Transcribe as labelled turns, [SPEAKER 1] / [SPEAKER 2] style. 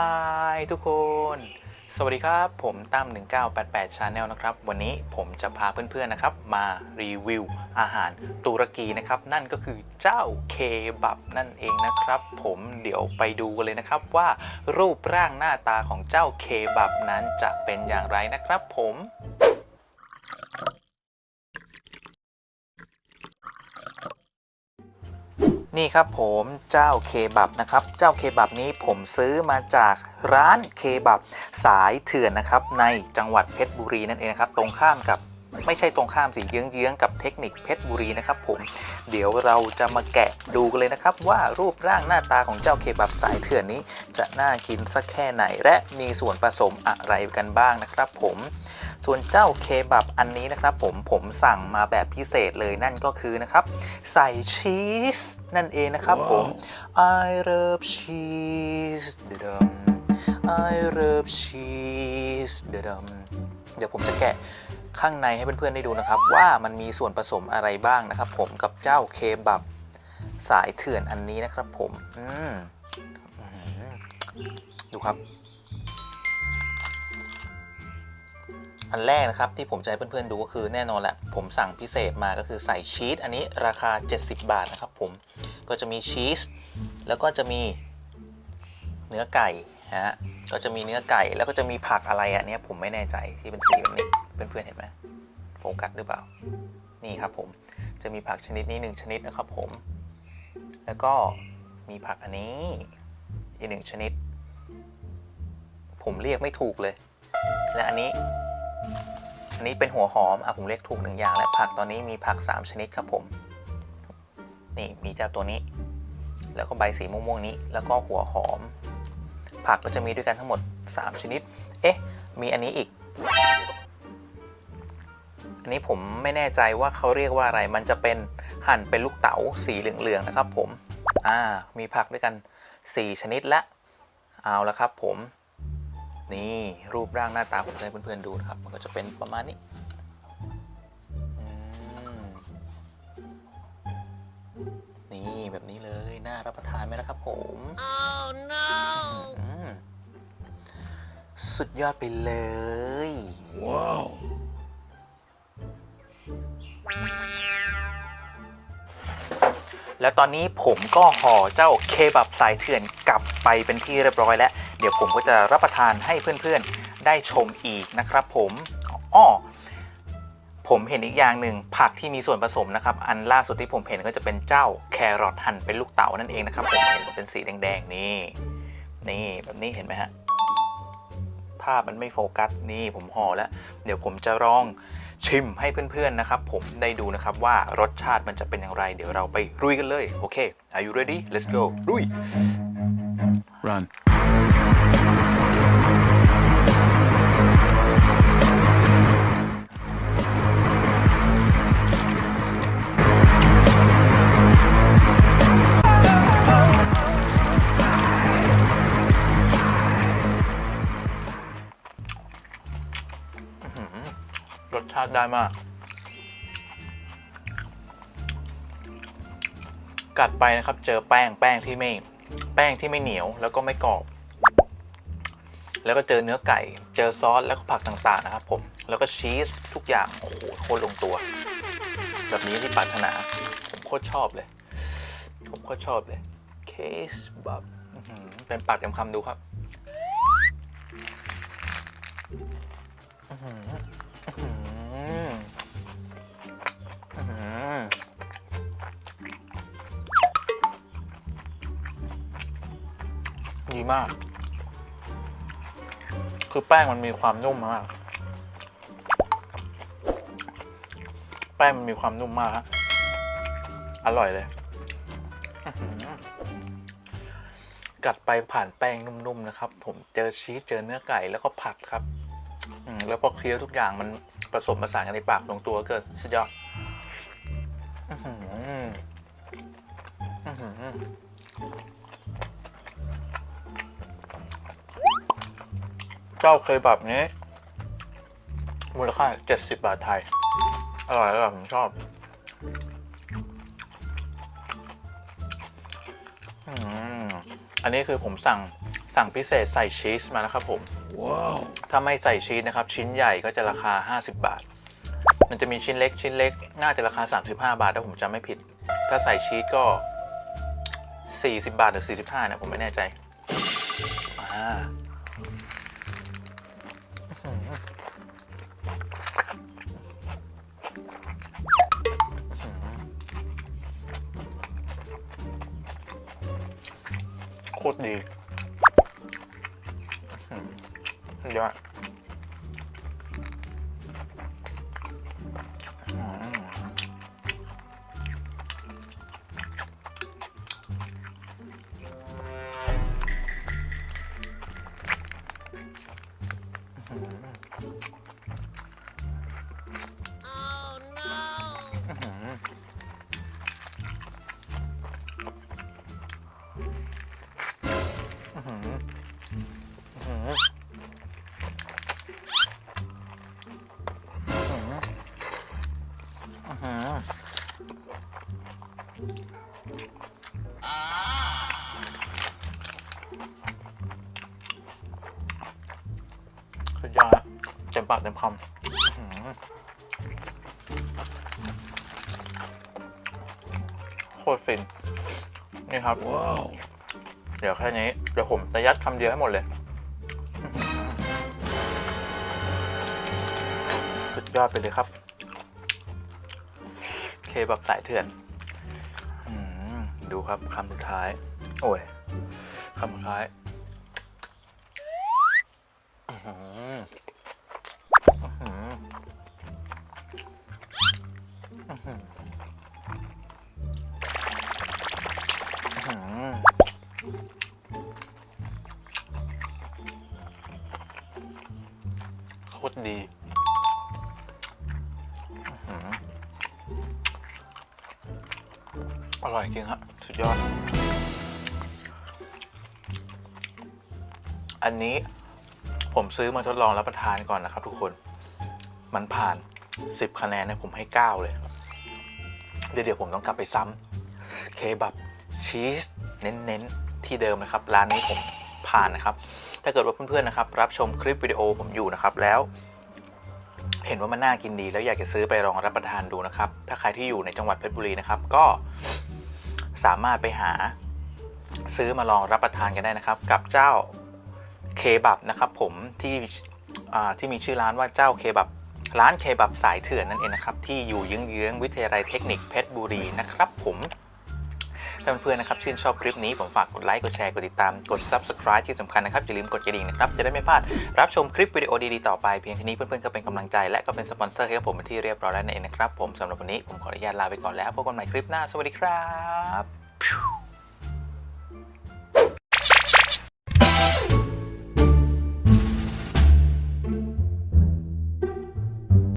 [SPEAKER 1] Hi ทุกคน สวัสดีครับ ผมตั้ม1988 Channel นะครับ วันนี้ผมจะพาเพื่อนๆนะครับ มารีวิวอาหารตุรกีนะครับ นั่นก็คือเจ้าเคบับนั่นเองนะครับ ผมเดี๋ยวไปดูกันเลยนะครับว่ารูปร่างหน้าตาของเจ้าเคบับนั้นจะเป็นอย่างไรนะครับผม นี่ครับผมเจ้าเคบับนะครับ เจ้าเคบับนี้ผมซื้อมาจากร้านเคบับสายเถื่อนนะครับ ในจังหวัดเพชรบุรีนั่นเองนะครับ ตรงข้ามกับไม่ใช่ตรงข้ามสิเยื้องๆกับเทคนิคเพชรบุรีนะครับผมเดี๋ยวเราจะมาแกะดูกันเลยนะครับ ว่ารูปร่างหน้าตาของเจ้าเคบับสายเถื่อนนี้ จะน่ากินสักแค่ไหน และมีส่วนผสมอะไรกันบ้างนะครับ ผม ส่วนเจ้าเคบับอันนี้นะครับผมผมสั่งมาแบบพิเศษเลยนั่นก็คือนะครับ ใส่ชีสนั่นเองนะครับผม I love cheese เดม I love cheese เดมเดี๋ยวผมจะแกะข้างในให้เพื่อนๆได้ดูนะครับ ว่ามันมีส่วนผสมอะไรบ้างนะครับ ผมกับเจ้าเคบับสายเถื่อนอันนี้นะครับผม อืมอื้อหือดูครับ อันแรกนะครับที่ผมจะให้เพื่อนๆดูก็คือแน่นอนแหละผมสั่งพิเศษมาก็คือใส่ชีสอันนี้ราคา 70 บาทนะครับผมก็จะมีชีสแล้วก็จะมีเนื้อไก่นะฮะก็จะมีเนื้อไก่แล้วก็จะมีผักอะไรอันนี้ผมไม่แน่ใจที่เป็นสีแบบนี้เพื่อนๆเห็นไหมโฟกัสหรือเปล่านี่ครับผมจะมีผักชนิดนี้หนึ่งชนิดนะครับผม แล้วก็มีผักอันนี้อีกหนึ่งชนิด ผมเรียกไม่ถูกเลย และอันนี้ นนี้เป็นหัวหอมอะผมเรียกถูกหนึ่งอย่าง และผักตอนนี้มีผัก 3 ชนิดครับผม นี่มีเจ้าตัวนี้ แล้วก็ใบสีม่วงๆนี้ แล้วก็หัวหอม ผักก็จะมีด้วยกันทั้งหมด 3 ชนิด เอ๊ะ มีอันนี้อีก อันนี้ผมไม่แน่ใจว่าเขาเรียกว่าอะไร มันจะเป็นหั่นเป็นลูกเต๋าสีเหลืองๆนะครับผม อ่า มีผักด้วยกัน 4 ชนิดละ เอาละครับผม นี่รูปร่างหน้าตาผมจะให้เพื่อนๆดูนะครับ มันก็จะเป็นประมาณนี้อืมนี่แบบนี้เลยน่ารับประทานไหมล่ะครับผม
[SPEAKER 2] Oh no!
[SPEAKER 1] อืมสุดยอดไปเลย
[SPEAKER 3] Wow.
[SPEAKER 1] แล้วตอนนี้ผมก็ห่อเจ้าเคบับสายเถื่อนกลับไปเป็นที่เรียบร้อยแล้วเดี๋ยวผมก็จะรับประทานให้เพื่อนๆได้ชมอีกนะครับผมอ้อผมเห็นอีกอย่างหนึ่งผักที่มีส่วนผสมนะครับ อันล่าสุดที่ผมเห็นก็จะเป็นเจ้าแครอทหั่นเป็นลูกเต๋านั่นเองนะครับผมเห็นเป็นสีแดงๆนี่นี่แบบนี้เห็นไหมฮะภาพมันไม่โฟกัสนี่ผมห่อแล้ว เดี๋ยวผมจะลองชิมให้เพื่อนๆนะครับ ผมได้ดูนะครับว่ารสชาติมันจะเป็นอย่างไร เดี๋ยวเราไปรุยกันเลย โอเค are you ready let's go รุย
[SPEAKER 3] Run.
[SPEAKER 1] รสชาติได้มาก กัดไปนะครับ เจอแป้งแป้งที่ไม่ แป้งที่ไม่เหนียวแล้วก็ไม่กรอบ แล้วก็เจอเนื้อไก่ เจอซอสแล้วก็ผักต่างๆนะครับผมแล้วก็ชีสทุกอย่างโอ้โหโคตรลงตัว แบบนี้ที่ปรารถนาผมโคตรชอบเลย ผมโคตรชอบเลยเคสแบบเต็มปากเต็มคำดูครับดีมาก คือแป้งมันมีความนุ่มมาก แป้งมันมีความนุ่มมากฮะอร่อยเลย กัดไปผ่านแป้งนุ่มๆนะครับ ผมเจอชีสเจอเนื้อไก่แล้วก็ผักครับแล้วพอเคี้ยวทุกอย่างมันผสมผสานกันในปากลงตัวเกิดสุดยอดอื้อหือ เจ้าเคยแบบนี้ มูลค่า 70 บาทไทย อร่อยอร่อยผมชอบอืมอันนี้คือผมสั่งสั่งพิเศษใส่ชีสมานะครับผม
[SPEAKER 3] Wow.
[SPEAKER 1] ถ้าไม่ใส่ชีสนะครับ ชิ้นใหญ่ก็จะราคา 50 บาท มันจะมีชิ้นเล็กชิ้นเล็ก น่าจะราคา 35 บาทถ้าผมจำไม่ผิด ถ้าใส่ชีสก็ 40 บาทหรือ 45 นะ ผมไม่แน่ใจ อ่า คตรดีอื้อหือยอด สุดยอดฮะเต็มปากเต็มคำอื้อหือโคตรฟิน นี่ครับ
[SPEAKER 3] Wow.
[SPEAKER 1] เดี๋ยวแค่นี้ เดี๋ยวผมจะยัดคำเดียวให้หมดเลย ยอดไปเลยครับ เคแบบสายเถื่อนอดูครับคำสุดท้าย โอ้ยคำสุดท้ายโคตรดี อร่อยจริงฮะสุดยอด อันนี้ผมซื้อมาทดลองรับประทานก่อนนะครับทุกคน มันผ่าน 10 คะแนนเนี่ยผมให้ 9 เลย เดี๋ยวเดี๋ยวผมต้องกลับไปซ้ำเคบับชีสเน้นๆ ที่เดิมนะครับ ร้านนี้ผมผ่านนะครับ ถ้าเกิดว่าเพื่อนๆนะครับ รับชมคลิปวิดีโอผมอยู่นะครับแล้ว เห็นว่ามันน่ากินดี แล้วอยากจะซื้อไปลองรับประทานดูนะครับ ถ้าใครที่อยู่ในจังหวัดเพชรบุรีนะครับ ก็สามารถไปหาซื้อมาลองรับประทานกันได้นะครับ กับเจ้าเคบับนะครับ ผมที่ที่มีชื่อร้านว่าเจ้าเคบับร้านเคบับสายเถื่อนนั่นเองนะครับ ที่อยู่เยื้องๆวิทยาลัยเทคนิคเพชรบุรีนะครับ ผม ถ้าเพื่อนๆนะครับชื่นชอบคลิปนี้ผมฝากกดไลค์กดแชร์กดติดตามกด subscribe ที่สำคัญนะครับอย่าลืมกดกระดิ่งนะครับจะได้ไม่พลาดรับชมคลิปวิดีโอดีๆต่อไปเพียงเท่านี้เพื่อนๆก็เป็นกำลังใจและก็เป็นสปอนเซอร์ให้กับผมเป็นที่เรียบร้อยแล้วนั่นเองนะครับผมสำหรับวันนี้ผมขออนุญาตลาไปก่อนแล้วพบกันใหม่คลิปหน้าสวัสดีครับ